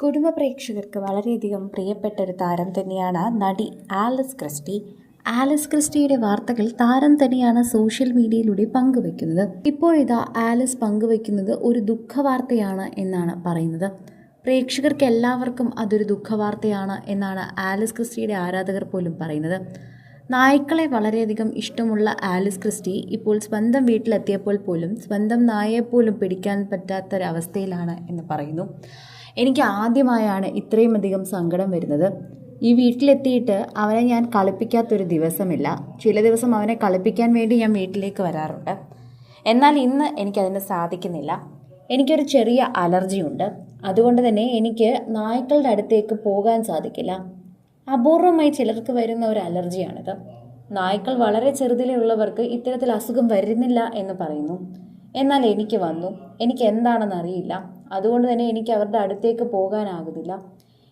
കുടുംബ പ്രേക്ഷകർക്ക് വളരെയധികം പ്രിയപ്പെട്ട ഒരു താരം തന്നെയാണ് നടി ആലസ് ക്രിസ്റ്റി. ആലിസ് ക്രിസ്റ്റിയുടെ വാർത്തകൾ താരം തന്നെയാണ് സോഷ്യൽ മീഡിയയിലൂടെ പങ്കുവെക്കുന്നത്. ഇപ്പോഴിതാ ആലിസ് പങ്കുവെക്കുന്നത് ഒരു ദുഃഖവാർത്തയാണ് എന്നാണ് പറയുന്നത്. പ്രേക്ഷകർക്ക് എല്ലാവർക്കും അതൊരു ദുഃഖവാർത്തയാണ് എന്നാണ് ആലിസ് ക്രിസ്റ്റിയുടെ ആരാധകർ പോലും പറയുന്നത്. നായ്ക്കളെ വളരെയധികം ഇഷ്ടമുള്ള ആലിസ് ക്രിസ്റ്റി ഇപ്പോൾ സ്വന്തം വീട്ടിലെത്തിയപ്പോൾ പോലും സ്വന്തം നായയെപ്പോലും പിടിക്കാൻ പറ്റാത്തൊരവസ്ഥയിലാണ് എന്ന് പറയുന്നു. എനിക്ക് ആദ്യമായാണ് ഇത്രയും അധികം സങ്കടം വരുന്നത്. ഈ വീട്ടിലെത്തിയിട്ട് അവനെ ഞാൻ കളിപ്പിക്കാത്തൊരു ദിവസമില്ല. ചില ദിവസം അവനെ കളിപ്പിക്കാൻ വേണ്ടി ഞാൻ വീട്ടിലേക്ക് വരാറുണ്ട്. എന്നാൽ ഇന്ന് എനിക്കതിന് സാധിക്കുന്നില്ല. എനിക്കൊരു ചെറിയ അലർജിയുണ്ട്. അതുകൊണ്ട് തന്നെ എനിക്ക് നായ്ക്കളുടെ അടുത്തേക്ക് പോകാൻ സാധിക്കില്ല. അപൂർവമായി ചിലർക്ക് വരുന്ന ഒരു അലർജിയാണിത്. നായ്ക്കൾ വളരെ ചെറുതിലുള്ളവർക്ക് ഇത്തരത്തിൽ അസുഖം വരുന്നില്ല എന്ന് പറയുന്നു. എന്നാൽ എനിക്ക് വന്നു. എനിക്ക് എന്താണെന്ന് അറിയില്ല. അതുകൊണ്ട് തന്നെ എനിക്ക് അവരുടെ അടുത്തേക്ക് പോകാനാകുന്നില്ല.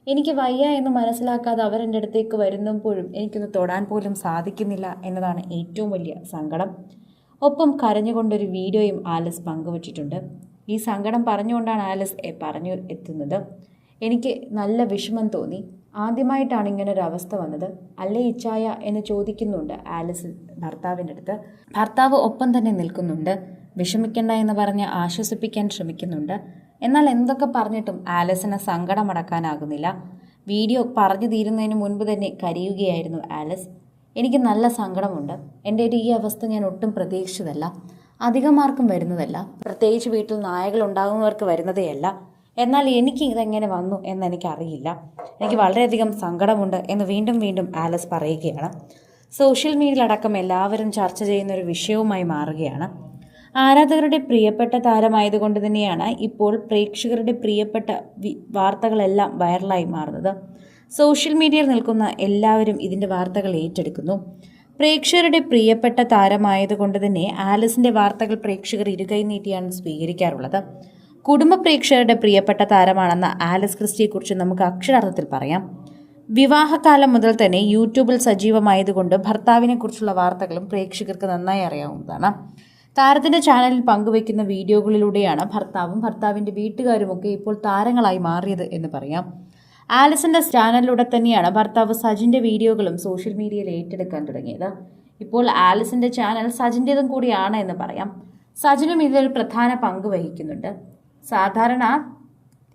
എനിക്ക് വയ്യ എന്ന് മനസ്സിലാക്കാതെ അവരെന്റെ അടുത്തേക്ക് വരുന്നപ്പോഴും എനിക്കൊന്ന് തൊടാൻ പോലും സാധിക്കുന്നില്ല എന്നതാണ് ഏറ്റവും വലിയ സങ്കടം. ഒപ്പം കരഞ്ഞുകൊണ്ടൊരു വീഡിയോയും ആലസ് പങ്കുവച്ചിട്ടുണ്ട്. ഈ സങ്കടം പറഞ്ഞുകൊണ്ടാണ് ആലസ് പറഞ്ഞു എത്തുന്നത്. എനിക്ക് നല്ല വിഷമം തോന്നി. ആദ്യമായിട്ടാണ് ഇങ്ങനെ ഒരു അവസ്ഥ വന്നത്. അല്ലേ ഇച്ചായ എന്ന് ചോദിക്കുന്നുണ്ട് ആലസ് ഭർത്താവിന്റെ അടുത്ത്. ഭർത്താവ് ഒപ്പം തന്നെ നിൽക്കുന്നുണ്ട്. വിഷമിക്കണ്ട എന്ന് പറഞ്ഞ് ആശ്വസിപ്പിക്കാൻ ശ്രമിക്കുന്നുണ്ട്. എന്നാൽ എന്തൊക്കെ പറഞ്ഞിട്ടും ആലസിന് സങ്കടമടക്കാനാകുന്നില്ല. വീഡിയോ പറഞ്ഞു തീരുന്നതിന് മുൻപ് തന്നെ കരയുകയായിരുന്നു ആലസ്. എനിക്ക് നല്ല സങ്കടമുണ്ട്. എന്റെ ഒരു ഈ അവസ്ഥ ഞാൻ ഒട്ടും പ്രതീക്ഷിച്ചതല്ല. അധികമാർക്കും വരുന്നതല്ല. പ്രത്യേകിച്ച് വീട്ടിൽ നായകൾ ഉണ്ടാകുന്നവർക്ക് വരുന്നതേയല്ല. എന്നാൽ എനിക്ക് ഇതെങ്ങനെ വന്നു എന്ന് എനിക്കറിയില്ല. എനിക്ക് വളരെയധികം സങ്കടമുണ്ട് എന്ന് വീണ്ടും വീണ്ടും ആലസ് പറയുകയാണ്. സോഷ്യൽ മീഡിയയിലടക്കം എല്ലാവരും ചർച്ച ചെയ്യുന്ന ഒരു വിഷയവുമായി മാറുകയാണ്. ആരാധകരുടെ പ്രിയപ്പെട്ട താരമായതുകൊണ്ട് തന്നെയാണ് ഇപ്പോൾ പ്രേക്ഷകരുടെ പ്രിയപ്പെട്ട വാർത്തകളെല്ലാം വൈറലായി മാറുന്നത്. സോഷ്യൽ മീഡിയയിൽ നിൽക്കുന്ന എല്ലാവരും ഇതിന്റെ വാർത്തകൾ ഏറ്റെടുക്കുന്നു. പ്രേക്ഷകരുടെ പ്രിയപ്പെട്ട താരമായതുകൊണ്ട് തന്നെ ആലിസിന്റെ വാർത്തകൾ പ്രേക്ഷകർ ഇരുകൈ നീട്ടിയാണ് സ്വീകരിക്കാറുള്ളത്. കുടുംബ പ്രേക്ഷകരുടെ പ്രിയപ്പെട്ട താരമാണെന്ന ആലിസ് ക്രിസ്റ്റിയെക്കുറിച്ച് നമുക്ക് അക്ഷരാർത്ഥത്തിൽ പറയാം. വിവാഹകാലം മുതൽ തന്നെ യൂട്യൂബിൽ സജീവമായതുകൊണ്ട് ഭർത്താവിനെക്കുറിച്ചുള്ള വാർത്തകളും പ്രേക്ഷകർക്ക് നന്നായി അറിയാവുന്നതാണ്. താരത്തിന്റെ ചാനലിൽ പങ്കുവയ്ക്കുന്ന വീഡിയോകളിലൂടെയാണ് ഭർത്താവും ഭർത്താവിന്റെ വീട്ടുകാരുമൊക്കെ ഇപ്പോൾ താരങ്ങളായി മാറിയത് എന്ന് പറയാം. ആലിസിന്റെ ചാനലിലൂടെ തന്നെയാണ് ഭർത്താവ് സജിന്റെ വീഡിയോകളും സോഷ്യൽ മീഡിയയിൽ ഏറ്റെടുക്കാൻ തുടങ്ങിയത്. ഇപ്പോൾ ആലിസിന്റെ ചാനൽ സജിന്റെതും കൂടിയാണ് എന്ന് പറയാം. സജിനും ഇതിൽ പ്രധാന പങ്ക് വഹിക്കുന്നുണ്ട്. സാധാരണ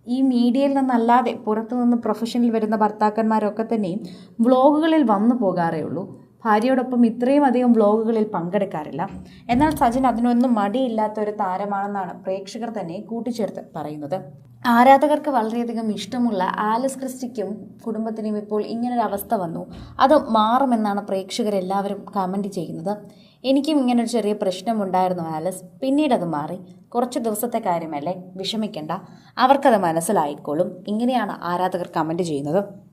ഈ മീഡിയയിൽ നിന്നല്ലാതെ പുറത്തുനിന്ന് പ്രൊഫഷനിൽ വരുന്ന ഭർത്താക്കന്മാരൊക്കെ തന്നെയും വ്ളോഗുകളിൽ വന്നു പോകാറേ ഉള്ളൂ. ഭാര്യയോടൊപ്പം ഇത്രയും അധികം വ്ളോഗുകളിൽ പങ്കെടുക്കാറില്ല. എന്നാൽ സജിൻ അതിനൊന്നും മടിയില്ലാത്ത ഒരു താരമാണെന്നാണ് പ്രേക്ഷകർ തന്നെ കൂട്ടിച്ചേർത്ത് പറയുന്നത്. ആരാധകർക്ക് വളരെയധികം ഇഷ്ടമുള്ള ആലസ് ക്രിസ്റ്റിക്കും കുടുംബത്തിനും ഇപ്പോൾ ഇങ്ങനൊരു അവസ്ഥ വന്നു. അത് മാറുമെന്നാണ് പ്രേക്ഷകരെല്ലാവരും കമന്റ് ചെയ്യുന്നത്. എനിക്കും ഇങ്ങനൊരു ചെറിയ പ്രശ്നമുണ്ടായിരുന്നു ആലസ്. പിന്നീട് അത് മാറി. കുറച്ച് ദിവസത്തെ കാര്യമല്ലേ? വിഷമിക്കണ്ട. അവർക്കത് മനസ്സിലായിക്കോളും. ഇങ്ങനെയാണ് ആരാധകർ കമന്റ് ചെയ്യുന്നത്.